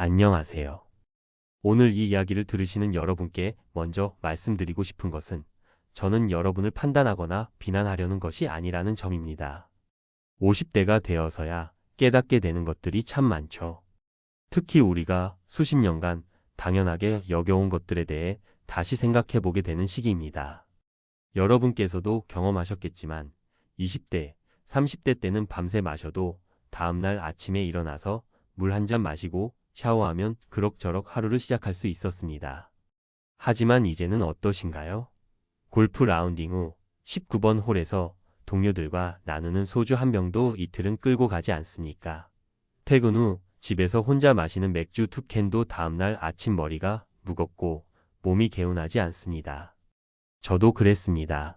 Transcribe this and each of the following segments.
안녕하세요. 오늘 이 이야기를 들으시는 여러분께 먼저 말씀드리고 싶은 것은 저는 여러분을 판단하거나 비난하려는 것이 아니라는 점입니다. 50대가 되어서야 깨닫게 되는 것들이 참 많죠. 특히 우리가 수십 년간 당연하게 여겨온 것들에 대해 다시 생각해 보게 되는 시기입니다. 여러분께서도 경험하셨겠지만 20대, 30대 때는 밤새 마셔도 다음날 아침에 일어나서 물 한 잔 마시고 샤워하면 그럭저럭 하루를 시작할 수 있었습니다. 하지만 이제는 어떠신가요? 골프 라운딩 후 19번 홀에서 동료들과 나누는 소주 한 병도 이틀은 끌고 가지 않습니까? 퇴근 후 집에서 혼자 마시는 맥주 두 캔도 다음날 아침 머리가 무겁고 몸이 개운하지 않습니다. 저도 그랬습니다.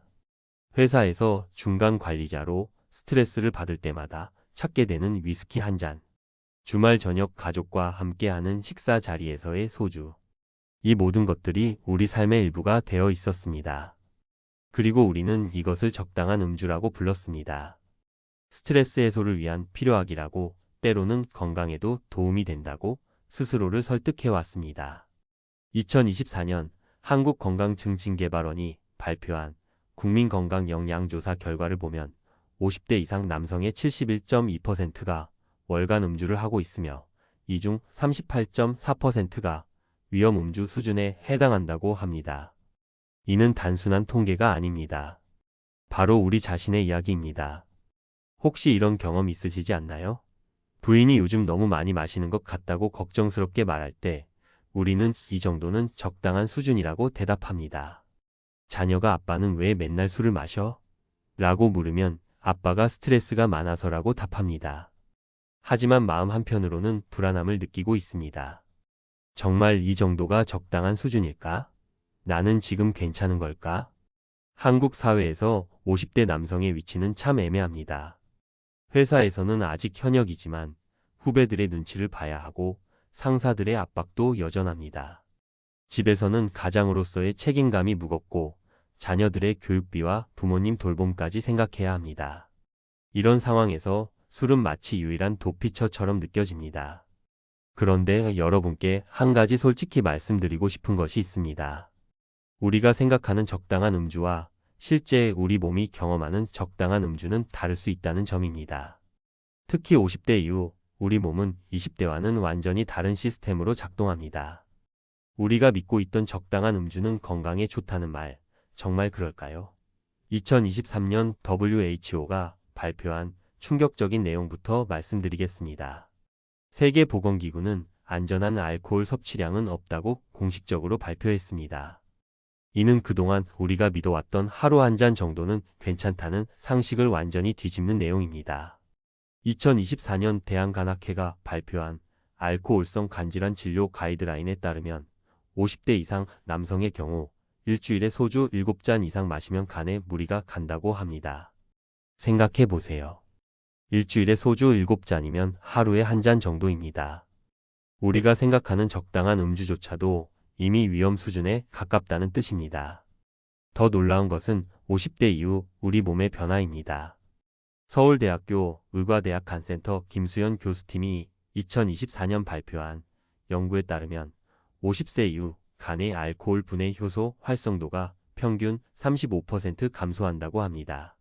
회사에서 중간 관리자로 스트레스를 받을 때마다 찾게 되는 위스키 한 잔. 주말 저녁 가족과 함께하는 식사 자리에서의 소주. 이 모든 것들이 우리 삶의 일부가 되어 있었습니다. 그리고 우리는 이것을 적당한 음주라고 불렀습니다. 스트레스 해소를 위한 필요악이라고 때로는 건강에도 도움이 된다고 스스로를 설득해 왔습니다. 2024년 한국건강증진개발원이 발표한 국민건강영양조사 결과를 보면 50대 이상 남성의 71.2%가 월간 음주를 하고 있으며 이 중 38.4%가 위험 음주 수준에 해당한다고 합니다. 이는 단순한 통계가 아닙니다. 바로 우리 자신의 이야기입니다. 혹시 이런 경험 있으시지 않나요? 부인이 요즘 너무 많이 마시는 것 같다고 걱정스럽게 말할 때 우리는 이 정도는 적당한 수준이라고 대답합니다. 자녀가 아빠는 왜 맨날 술을 마셔? 라고 물으면 아빠가 스트레스가 많아서라고 답합니다. 하지만 마음 한편으로는 불안함을 느끼고 있습니다. 정말 이 정도가 적당한 수준일까? 나는 지금 괜찮은 걸까? 한국 사회에서 50대 남성의 위치는 참 애매합니다. 회사에서는 아직 현역이지만 후배들의 눈치를 봐야 하고 상사들의 압박도 여전합니다. 집에서는 가장으로서의 책임감이 무겁고 자녀들의 교육비와 부모님 돌봄까지 생각해야 합니다. 이런 상황에서 술은 마치 유일한 도피처처럼 느껴집니다. 그런데 여러분께 한 가지 솔직히 말씀드리고 싶은 것이 있습니다. 우리가 생각하는 적당한 음주와 실제 우리 몸이 경험하는 적당한 음주는 다를 수 있다는 점입니다. 특히 50대 이후 우리 몸은 20대와는 완전히 다른 시스템으로 작동합니다. 우리가 믿고 있던 적당한 음주는 건강에 좋다는 말, 정말 그럴까요? 2023년 WHO가 발표한 충격적인 내용부터 말씀드리겠습니다. 세계보건기구는 안전한 알코올 섭취량은 없다고 공식적으로 발표했습니다. 이는 그동안 우리가 믿어왔던 하루 한 잔 정도는 괜찮다는 상식을 완전히 뒤집는 내용입니다. 2024년 대한간학회가 발표한 알코올성 간질환 진료 가이드라인에 따르면 50대 이상 남성의 경우 일주일에 소주 7잔 이상 마시면 간에 무리가 간다고 합니다. 생각해 보세요. 일주일에 소주 7잔이면 하루에 한 잔 정도입니다. 우리가 생각하는 적당한 음주조차도 이미 위험 수준에 가깝다는 뜻입니다. 더 놀라운 것은 50대 이후 우리 몸의 변화입니다. 서울대학교 의과대학 간센터 김수연 교수팀이 2024년 발표한 연구에 따르면 50세 이후 간의 알코올 분해 효소 활성도가 평균 35% 감소한다고 합니다.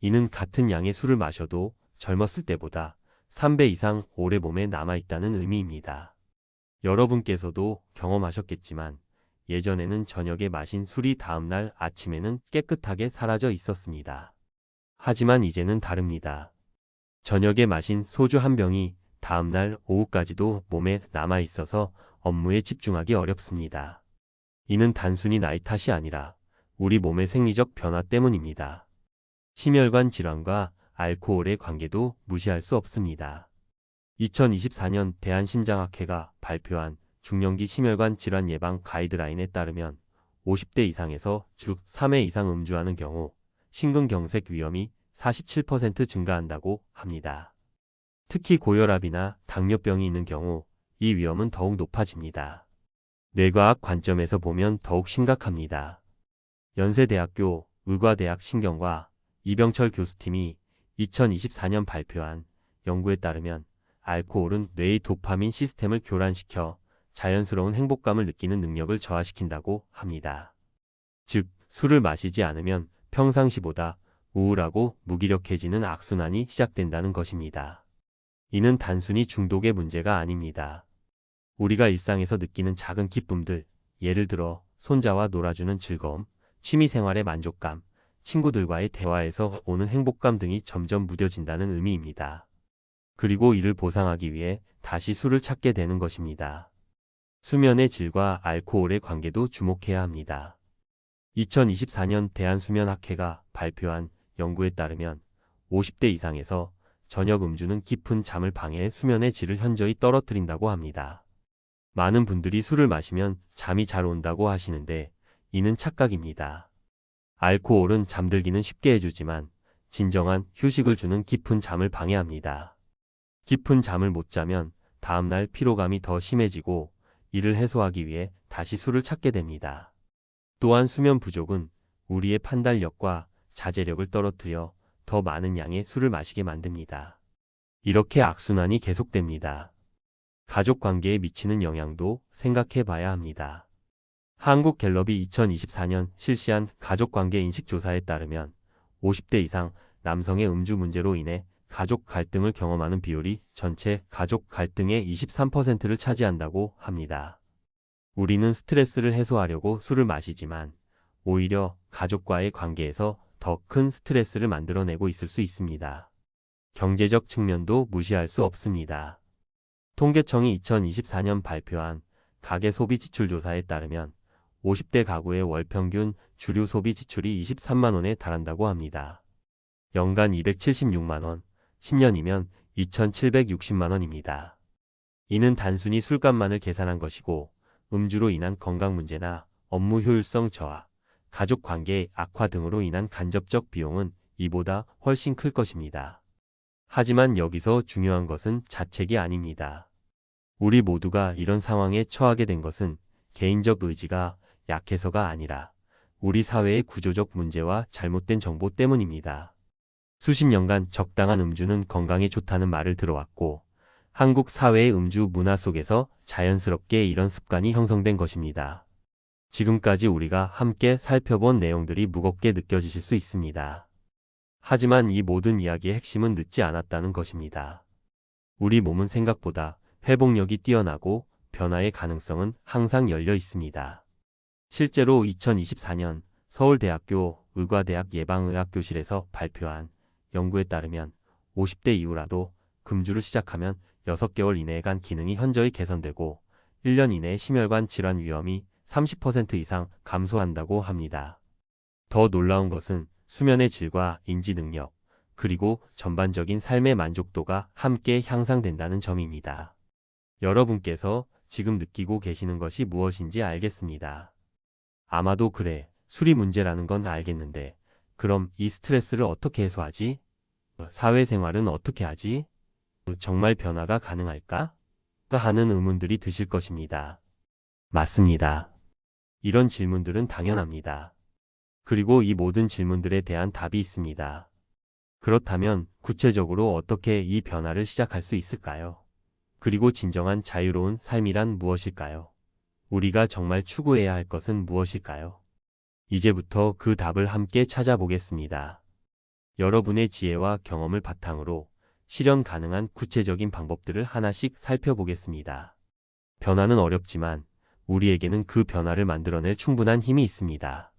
이는 같은 양의 술을 마셔도 젊었을 때보다 3배 이상 오래 몸에 남아있다는 의미입니다. 여러분께서도 경험하셨겠지만 예전에는 저녁에 마신 술이 다음날 아침에는 깨끗하게 사라져 있었습니다. 하지만 이제는 다릅니다. 저녁에 마신 소주 한 병이 다음날 오후까지도 몸에 남아 있어서 업무에 집중하기 어렵습니다. 이는 단순히 나이 탓이 아니라 우리 몸의 생리적 변화 때문입니다. 심혈관 질환과 알코올의 관계도 무시할 수 없습니다. 2024년 대한심장학회가 발표한 중년기 심혈관 질환 예방 가이드라인에 따르면 50대 이상에서 주 3회 이상 음주하는 경우 심근경색 위험이 47% 증가한다고 합니다. 특히 고혈압이나 당뇨병이 있는 경우 이 위험은 더욱 높아집니다. 뇌과학 관점에서 보면 더욱 심각합니다. 연세대학교 의과대학 신경과 이병철 교수팀이 2024년 발표한 연구에 따르면 알코올은 뇌의 도파민 시스템을 교란시켜 자연스러운 행복감을 느끼는 능력을 저하시킨다고 합니다. 즉, 술을 마시지 않으면 평상시보다 우울하고 무기력해지는 악순환이 시작된다는 것입니다. 이는 단순히 중독의 문제가 아닙니다. 우리가 일상에서 느끼는 작은 기쁨들, 예를 들어 손자와 놀아주는 즐거움, 취미생활의 만족감, 친구들과의 대화에서 오는 행복감 등이 점점 무뎌진다는 의미입니다. 그리고 이를 보상하기 위해 다시 술을 찾게 되는 것입니다. 수면의 질과 알코올의 관계도 주목해야 합니다. 2024년 대한수면학회가 발표한 연구에 따르면 50대 이상에서 저녁 음주는 깊은 잠을 방해해 수면의 질을 현저히 떨어뜨린다고 합니다. 많은 분들이 술을 마시면 잠이 잘 온다고 하시는데 이는 착각입니다. 알코올은 잠들기는 쉽게 해주지만 진정한 휴식을 주는 깊은 잠을 방해합니다. 깊은 잠을 못 자면 다음날 피로감이 더 심해지고 이를 해소하기 위해 다시 술을 찾게 됩니다. 또한 수면 부족은 우리의 판단력과 자제력을 떨어뜨려 더 많은 양의 술을 마시게 만듭니다. 이렇게 악순환이 계속됩니다. 가족 관계에 미치는 영향도 생각해 봐야 합니다. 한국갤럽이 2024년 실시한 가족관계 인식조사에 따르면 50대 이상 남성의 음주 문제로 인해 가족 갈등을 경험하는 비율이 전체 가족 갈등의 23%를 차지한다고 합니다. 우리는 스트레스를 해소하려고 술을 마시지만 오히려 가족과의 관계에서 더 큰 스트레스를 만들어내고 있을 수 있습니다. 경제적 측면도 무시할 수 없습니다. 통계청이 2024년 발표한 가계 소비 지출 조사에 따르면 50대 가구의 월 평균 주류 소비 지출이 23만 원에 달한다고 합니다. 연간 276만 원, 10년이면 2,760만 원입니다. 이는 단순히 술값만을 계산한 것이고 음주로 인한 건강 문제나 업무 효율성 저하, 가족 관계 악화 등으로 인한 간접적 비용은 이보다 훨씬 클 것입니다. 하지만 여기서 중요한 것은 자책이 아닙니다. 우리 모두가 이런 상황에 처하게 된 것은 개인적 의지가 약해서가 아니라 우리 사회의 구조적 문제와 잘못된 정보 때문입니다. 수십 년간 적당한 음주는 건강에 좋다는 말을 들어왔고 한국 사회의 음주 문화 속에서 자연스럽게 이런 습관이 형성된 것입니다. 지금까지 우리가 함께 살펴본 내용들이 무겁게 느껴지실 수 있습니다. 하지만 이 모든 이야기의 핵심은 늦지 않았다는 것입니다. 우리 몸은 생각보다 회복력이 뛰어나고 변화의 가능성은 항상 열려 있습니다. 실제로 2024년 서울대학교 의과대학 예방의학교실에서 발표한 연구에 따르면 50대 이후라도 금주를 시작하면 6개월 이내간 기능이 현저히 개선되고 1년 이내에 심혈관 질환 위험이 30% 이상 감소한다고 합니다. 더 놀라운 것은 수면의 질과 인지 능력, 그리고 전반적인 삶의 만족도가 함께 향상된다는 점입니다. 여러분께서 지금 느끼고 계시는 것이 무엇인지 알겠습니다. 아마도 그래, 술이 문제라는 건 알겠는데, 그럼 이 스트레스를 어떻게 해소하지? 사회생활은 어떻게 하지? 정말 변화가 가능할까? 하는 의문들이 드실 것입니다. 맞습니다. 이런 질문들은 당연합니다. 그리고 이 모든 질문들에 대한 답이 있습니다. 그렇다면 구체적으로 어떻게 이 변화를 시작할 수 있을까요? 그리고 진정한 자유로운 삶이란 무엇일까요? 우리가 정말 추구해야 할 것은 무엇일까요? 이제부터 그 답을 함께 찾아보겠습니다. 여러분의 지혜와 경험을 바탕으로 실현 가능한 구체적인 방법들을 하나씩 살펴보겠습니다. 변화는 어렵지만 우리에게는 그 변화를 만들어낼 충분한 힘이 있습니다.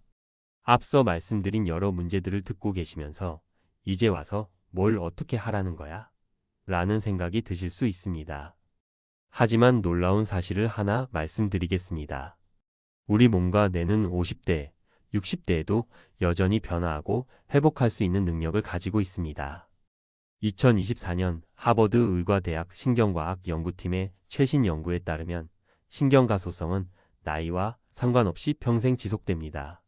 앞서 말씀드린 여러 문제들을 듣고 계시면서 이제 와서 뭘 어떻게 하라는 거야? 라는 생각이 드실 수 있습니다. 하지만 놀라운 사실을 하나 말씀드리겠습니다. 우리 몸과 뇌는 50대, 60대에도 여전히 변화하고 회복할 수 있는 능력을 가지고 있습니다. 2024년 하버드 의과대학 신경과학 연구팀의 최신 연구에 따르면 신경가소성은 나이와 상관없이 평생 지속됩니다.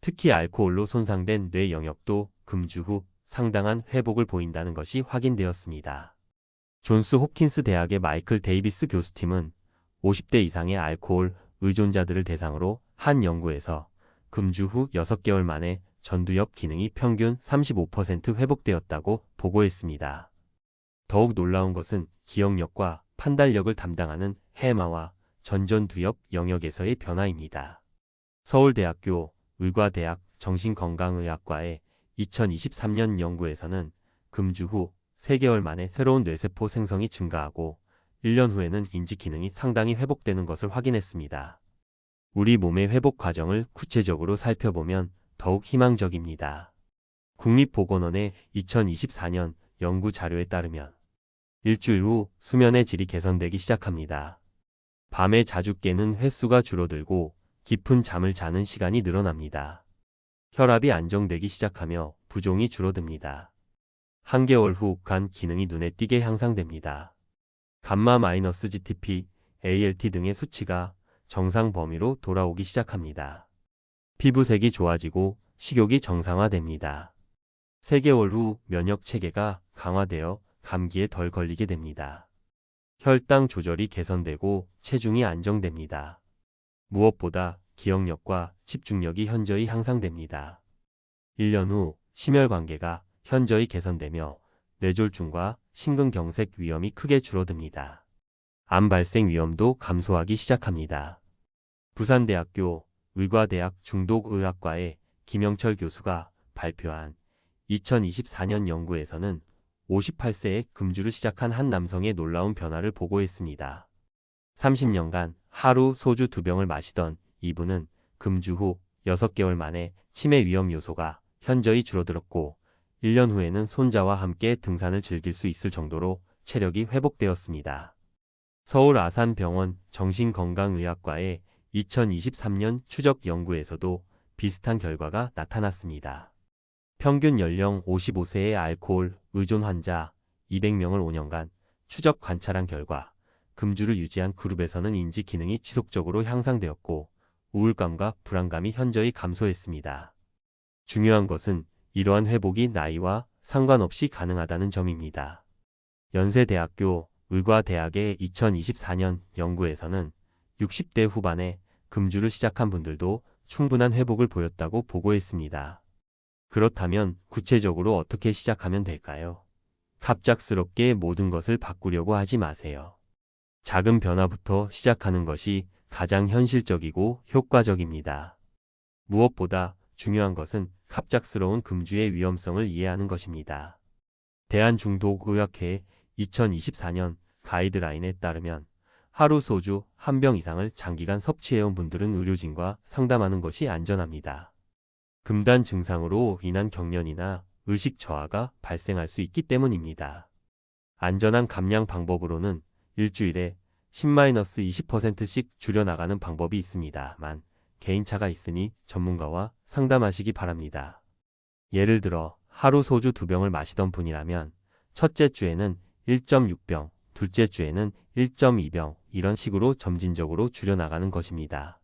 특히 알코올로 손상된 뇌 영역도 금주 후 상당한 회복을 보인다는 것이 확인되었습니다. 존스 홉킨스 대학의 마이클 데이비스 교수팀은 50대 이상의 알코올 의존자들을 대상으로 한 연구에서 금주 후 6개월 만에 전두엽 기능이 평균 35% 회복되었다고 보고했습니다. 더욱 놀라운 것은 기억력과 판단력을 담당하는 해마와 전전두엽 영역에서의 변화입니다. 서울대학교 의과대학 정신건강의학과의 2023년 연구에서는 금주 후 3개월 만에 새로운 뇌세포 생성이 증가하고 1년 후에는 인지 기능이 상당히 회복되는 것을 확인했습니다. 우리 몸의 회복 과정을 구체적으로 살펴보면 더욱 희망적입니다. 국립보건원의 2024년 연구 자료에 따르면 일주일 후 수면의 질이 개선되기 시작합니다. 밤에 자주 깨는 횟수가 줄어들고 깊은 잠을 자는 시간이 늘어납니다. 혈압이 안정되기 시작하며 부종이 줄어듭니다. 한개월 후 간 기능이 눈에 띄게 향상됩니다. 감마-GTP, ALT 등의 수치가 정상 범위로 돌아오기 시작합니다. 피부색이 좋아지고 식욕이 정상화됩니다. 3개월 후 면역 체계가 강화되어 감기에 덜 걸리게 됩니다. 혈당 조절이 개선되고 체중이 안정됩니다. 무엇보다 기억력과 집중력이 현저히 향상됩니다. 1년 후 심혈관계가 현저히 개선되며 뇌졸중과 심근경색 위험이 크게 줄어듭니다. 암 발생 위험도 감소하기 시작합니다. 부산대학교 의과대학 중독의학과의 김영철 교수가 발표한 2024년 연구에서는 58세에 금주를 시작한 한 남성의 놀라운 변화를 보고했습니다. 30년간 하루 소주 두 병을 마시던 이분은 금주 후 6개월 만에 치매 위험 요소가 현저히 줄어들었고 1년 후에는 손자와 함께 등산을 즐길 수 있을 정도로 체력이 회복되었습니다. 서울 아산병원 정신건강의학과의 2023년 추적 연구에서도 비슷한 결과가 나타났습니다. 평균 연령 55세의 알코올 의존 환자 200명을 5년간 추적 관찰한 결과 금주를 유지한 그룹에서는 인지 기능이 지속적으로 향상되었고 우울감과 불안감이 현저히 감소했습니다. 중요한 것은 이러한 회복이 나이와 상관없이 가능하다는 점입니다. 연세대학교 의과대학의 2024년 연구에서는 60대 후반에 금주를 시작한 분들도 충분한 회복을 보였다고 보고했습니다. 그렇다면 구체적으로 어떻게 시작하면 될까요? 갑작스럽게 모든 것을 바꾸려고 하지 마세요. 작은 변화부터 시작하는 것이 가장 현실적이고 효과적입니다. 무엇보다 중요한 것은 갑작스러운 금주의 위험성을 이해하는 것입니다. 대한중독의학회 2024년 가이드라인에 따르면 하루 소주 한 병 이상을 장기간 섭취해온 분들은 의료진과 상담하는 것이 안전합니다. 금단 증상으로 인한 경련이나 의식 저하가 발생할 수 있기 때문입니다. 안전한 감량 방법으로는 일주일에 10-20%씩 줄여나가는 방법이 있습니다만 개인차가 있으니 전문가와 상담하시기 바랍니다. 예를 들어 하루 소주 두 병을 마시던 분이라면 첫째 주에는 1.6병, 둘째 주에는 1.2병 이런 식으로 점진적으로 줄여나가는 것입니다.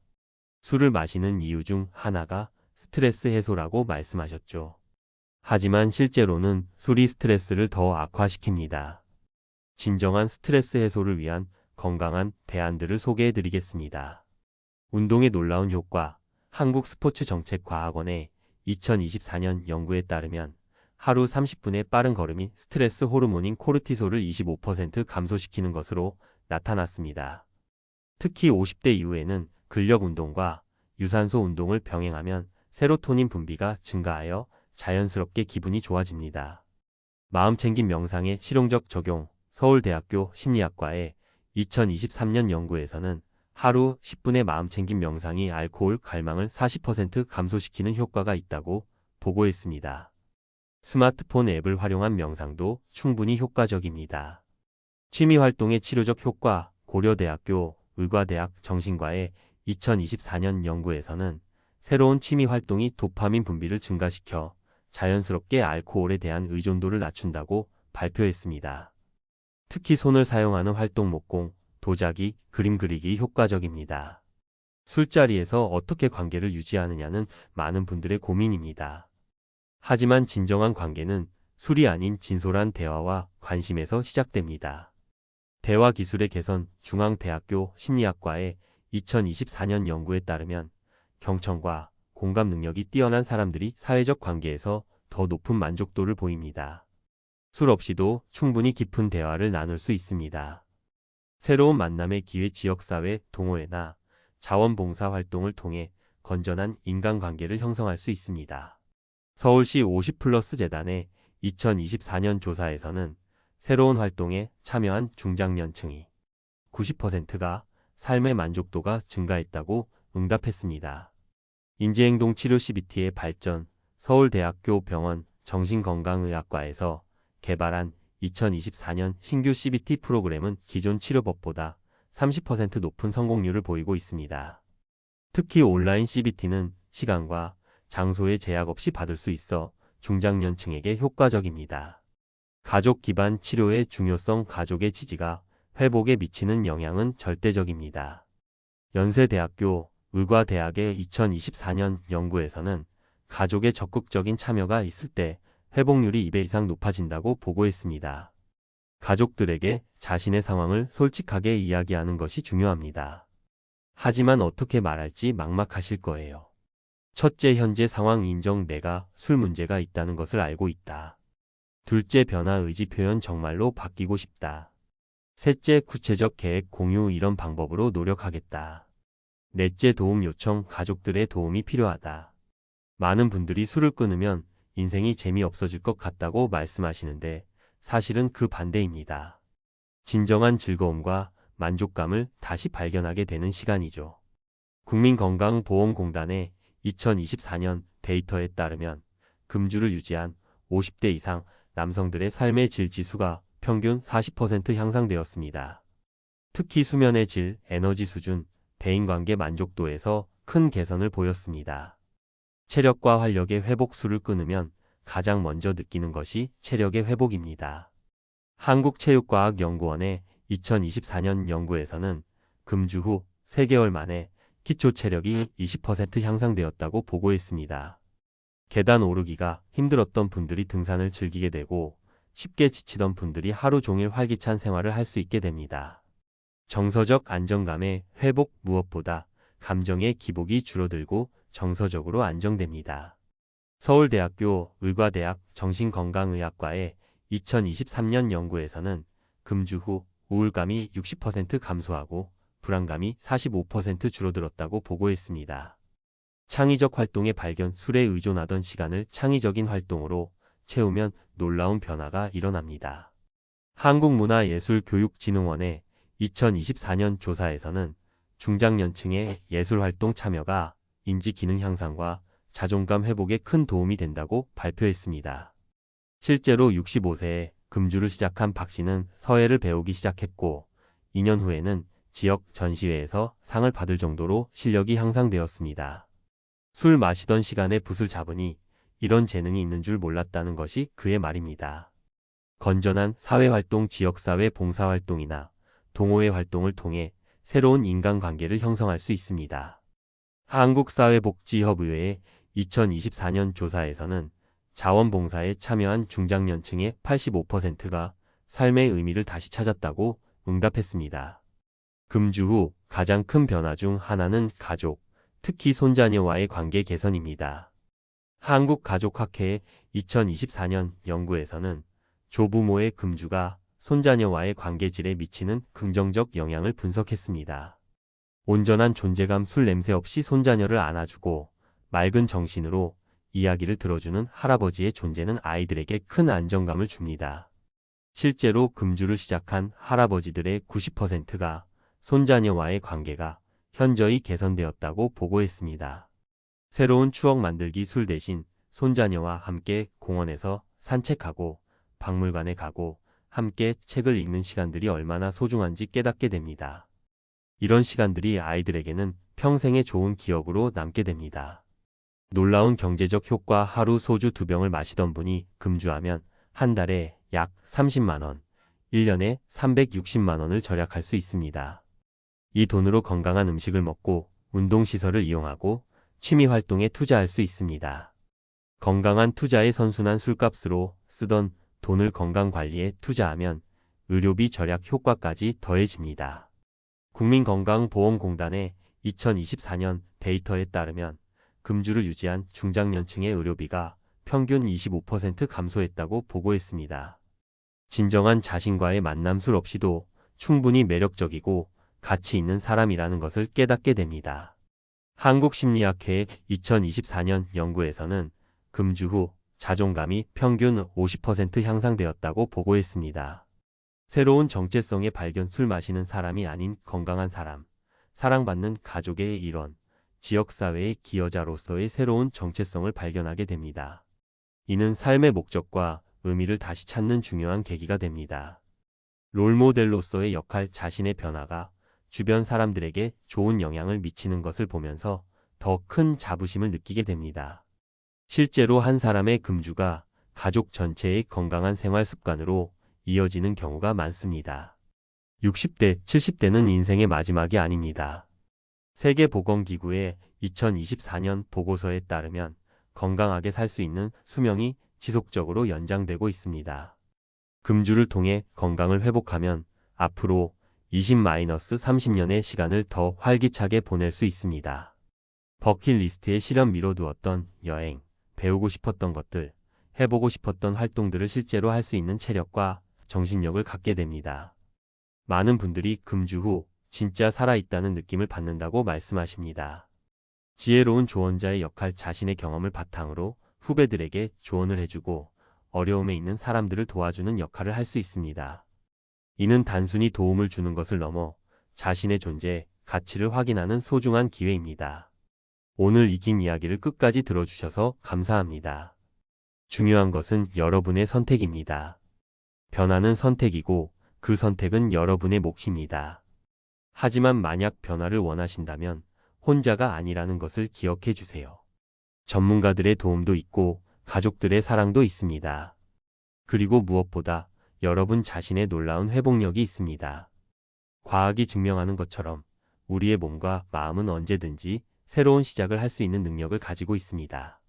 술을 마시는 이유 중 하나가 스트레스 해소라고 말씀하셨죠. 하지만 실제로는 술이 스트레스를 더 악화시킵니다. 진정한 스트레스 해소를 위한 건강한 대안들을 소개해 드리겠습니다. 운동의 놀라운 효과 한국스포츠정책과학원의 2024년 연구에 따르면 하루 30분의 빠른 걸음이 스트레스 호르몬인 코르티솔을 25% 감소시키는 것으로 나타났습니다. 특히 50대 이후에는 근력 운동과 유산소 운동을 병행하면 세로토닌 분비가 증가하여 자연스럽게 기분이 좋아집니다. 마음챙김 명상의 실용적 적용 서울대학교 심리학과의 2023년 연구에서는 하루 10분의 마음챙김 명상이 알코올 갈망을 40% 감소시키는 효과가 있다고 보고했습니다. 스마트폰 앱을 활용한 명상도 충분히 효과적입니다. 취미활동의 치료적 효과 고려대학교 의과대학 정신과의 2024년 연구에서는 새로운 취미활동이 도파민 분비를 증가시켜 자연스럽게 알코올에 대한 의존도를 낮춘다고 발표했습니다. 특히 손을 사용하는 활동 목공, 도자기, 그림 그리기 효과적입니다. 술자리에서 어떻게 관계를 유지하느냐는 많은 분들의 고민입니다. 하지만 진정한 관계는 술이 아닌 진솔한 대화와 관심에서 시작됩니다. 대화 기술의 개선 중앙대학교 심리학과의 2024년 연구에 따르면 경청과 공감 능력이 뛰어난 사람들이 사회적 관계에서 더 높은 만족도를 보입니다. 술 없이도 충분히 깊은 대화를 나눌 수 있습니다. 새로운 만남의 기회 지역사회 동호회나 자원봉사 활동을 통해 건전한 인간관계를 형성할 수 있습니다. 서울시 50플러스 재단의 2024년 조사에서는 새로운 활동에 참여한 중장년층이 90%가 삶의 만족도가 증가했다고 응답했습니다. 인지행동 치료 CBT의 발전, 서울대학교 병원 정신건강의학과에서 개발한 2024년 신규 CBT 프로그램은 기존 치료법보다 30% 높은 성공률을 보이고 있습니다. 특히 온라인 CBT는 시간과 장소의 제약 없이 받을 수 있어 중장년층에게 효과적입니다. 가족 기반 치료의 중요성 가족의 지지가 회복에 미치는 영향은 절대적입니다. 연세대학교 의과대학의 2024년 연구에서는 가족의 적극적인 참여가 있을 때 회복률이 2배 이상 높아진다고 보고했습니다. 가족들에게 자신의 상황을 솔직하게 이야기하는 것이 중요합니다. 하지만 어떻게 말할지 막막하실 거예요. 첫째 현재 상황 인정 내가 술 문제가 있다는 것을 알고 있다. 둘째 변화 의지 표현 정말로 바뀌고 싶다. 셋째 구체적 계획 공유 이런 방법으로 노력하겠다. 넷째 도움 요청 가족들의 도움이 필요하다. 많은 분들이 술을 끊으면 인생이 재미없어질 것 같다고 말씀하시는데 사실은 그 반대입니다. 진정한 즐거움과 만족감을 다시 발견하게 되는 시간이죠. 국민건강보험공단의 2024년 데이터에 따르면 금주를 유지한 50대 이상 남성들의 삶의 질 지수가 평균 40% 향상되었습니다. 특히 수면의 질, 에너지 수준, 대인관계 만족도에서 큰 개선을 보였습니다. 체력과 활력의 회복수를 끊으면 가장 먼저 느끼는 것이 체력의 회복입니다. 한국체육과학연구원의 2024년 연구에서는 금주 후 3개월 만에 기초 체력이 20% 향상되었다고 보고했습니다. 계단 오르기가 힘들었던 분들이 등산을 즐기게 되고 쉽게 지치던 분들이 하루 종일 활기찬 생활을 할 수 있게 됩니다. 정서적 안정감의 회복 무엇보다 감정의 기복이 줄어들고 정서적으로 안정됩니다. 서울대학교 의과대학 정신건강의학과의 2023년 연구에서는 금주 후 우울감이 60% 감소하고 불안감이 45% 줄어들었다고 보고했습니다. 창의적 활동의 발견, 술에 의존하던 시간을 창의적인 활동으로 채우면 놀라운 변화가 일어납니다. 한국문화예술교육진흥원의 2024년 조사에서는 중장년층의 예술활동 참여가 인지 기능 향상과 자존감 회복에 큰 도움이 된다고 발표했습니다. 실제로 65세에 금주를 시작한 박 씨는 서예를 배우기 시작했고 2년 후에는 지역 전시회에서 상을 받을 정도로 실력이 향상되었습니다. 술 마시던 시간에 붓을 잡으니 이런 재능이 있는 줄 몰랐다는 것이 그의 말입니다. 건전한 사회활동 지역사회 봉사활동이나 동호회 활동을 통해 새로운 인간관계를 형성할 수 있습니다. 한국사회복지협의회의 2024년 조사에서는 자원봉사에 참여한 중장년층의 85%가 삶의 의미를 다시 찾았다고 응답했습니다. 금주 후 가장 큰 변화 중 하나는 가족, 특히 손자녀와의 관계 개선입니다. 한국가족학회의 2024년 연구에서는 조부모의 금주가 손자녀와의 관계질에 미치는 긍정적 영향을 분석했습니다. 온전한 존재감 술 냄새 없이 손자녀를 안아주고 맑은 정신으로 이야기를 들어주는 할아버지의 존재는 아이들에게 큰 안정감을 줍니다. 실제로 금주를 시작한 할아버지들의 90%가 손자녀와의 관계가 현저히 개선되었다고 보고했습니다. 새로운 추억 만들기 술 대신 손자녀와 함께 공원에서 산책하고 박물관에 가고 함께 책을 읽는 시간들이 얼마나 소중한지 깨닫게 됩니다. 이런 시간들이 아이들에게는 평생의 좋은 기억으로 남게 됩니다. 놀라운 경제적 효과 하루 소주 두 병을 마시던 분이 금주하면 한 달에 약 30만원, 1년에 360만원을 절약할 수 있습니다. 이 돈으로 건강한 음식을 먹고 운동시설을 이용하고 취미 활동에 투자할 수 있습니다. 건강한 투자의 선순환 술값으로 쓰던 돈을 건강 관리에 투자하면 의료비 절약 효과까지 더해집니다. 국민건강보험공단의 2024년 데이터에 따르면 금주를 유지한 중장년층의 의료비가 평균 25% 감소했다고 보고했습니다. 진정한 자신과의 만남술 없이도 충분히 매력적이고 가치 있는 사람이라는 것을 깨닫게 됩니다. 한국심리학회의 2024년 연구에서는 금주 후 자존감이 평균 50% 향상되었다고 보고했습니다. 새로운 정체성의 발견 술 마시는 사람이 아닌 건강한 사람, 사랑받는 가족의 일원, 지역사회의 기여자로서의 새로운 정체성을 발견하게 됩니다. 이는 삶의 목적과 의미를 다시 찾는 중요한 계기가 됩니다. 롤모델로서의 역할 자신의 변화가 주변 사람들에게 좋은 영향을 미치는 것을 보면서 더 큰 자부심을 느끼게 됩니다. 실제로 한 사람의 금주가 가족 전체의 건강한 생활 습관으로 이어지는 경우가 많습니다. 60대, 70대는 인생의 마지막이 아닙니다. 세계보건기구의 2024년 보고서에 따르면 건강하게 살 수 있는 수명이 지속적으로 연장되고 있습니다. 금주를 통해 건강을 회복하면 앞으로 20-30년의 시간을 더 활기차게 보낼 수 있습니다. 버킷리스트에 실현 미뤄두었던 여행, 배우고 싶었던 것들, 해보고 싶었던 활동들을 실제로 할 수 있는 체력과 정신력을 갖게 됩니다. 많은 분들이 금주 후 진짜 살아있다는 느낌을 받는다고 말씀하십니다. 지혜로운 조언자의 역할 자신의 경험을 바탕으로 후배들에게 조언을 해주고 어려움에 있는 사람들을 도와주는 역할을 할 수 있습니다. 이는 단순히 도움을 주는 것을 넘어 자신의 존재, 가치를 확인하는 소중한 기회입니다. 오늘 익힌 이야기를 끝까지 들어주셔서 감사합니다. 중요한 것은 여러분의 선택입니다. 변화는 선택이고 그 선택은 여러분의 몫입니다. 하지만 만약 변화를 원하신다면 혼자가 아니라는 것을 기억해 주세요. 전문가들의 도움도 있고 가족들의 사랑도 있습니다. 그리고 무엇보다 여러분 자신의 놀라운 회복력이 있습니다. 과학이 증명하는 것처럼 우리의 몸과 마음은 언제든지 새로운 시작을 할 수 있는 능력을 가지고 있습니다.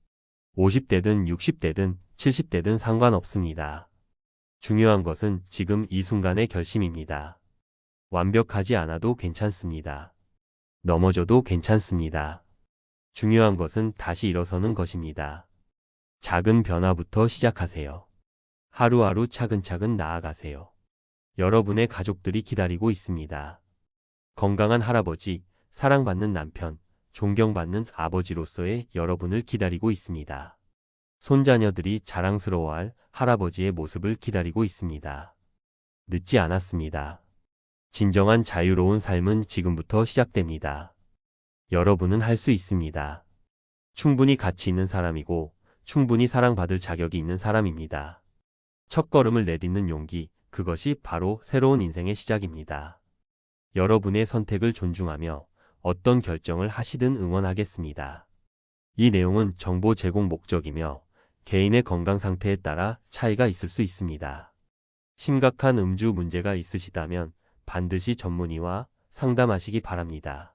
50대든 60대든 70대든 상관없습니다. 중요한 것은 지금 이 순간의 결심입니다. 완벽하지 않아도 괜찮습니다. 넘어져도 괜찮습니다. 중요한 것은 다시 일어서는 것입니다. 작은 변화부터 시작하세요. 하루하루 차근차근 나아가세요. 여러분의 가족들이 기다리고 있습니다. 건강한 할아버지, 사랑받는 남편, 존경받는 아버지로서의 여러분을 기다리고 있습니다. 손자녀들이 자랑스러워할 할아버지의 모습을 기다리고 있습니다. 늦지 않았습니다. 진정한 자유로운 삶은 지금부터 시작됩니다. 여러분은 할 수 있습니다. 충분히 가치 있는 사람이고 충분히 사랑받을 자격이 있는 사람입니다. 첫 걸음을 내딛는 용기, 그것이 바로 새로운 인생의 시작입니다. 여러분의 선택을 존중하며 어떤 결정을 하시든 응원하겠습니다. 이 내용은 정보 제공 목적이며 개인의 건강 상태에 따라 차이가 있을 수 있습니다. 심각한 음주 문제가 있으시다면 반드시 전문의와 상담하시기 바랍니다.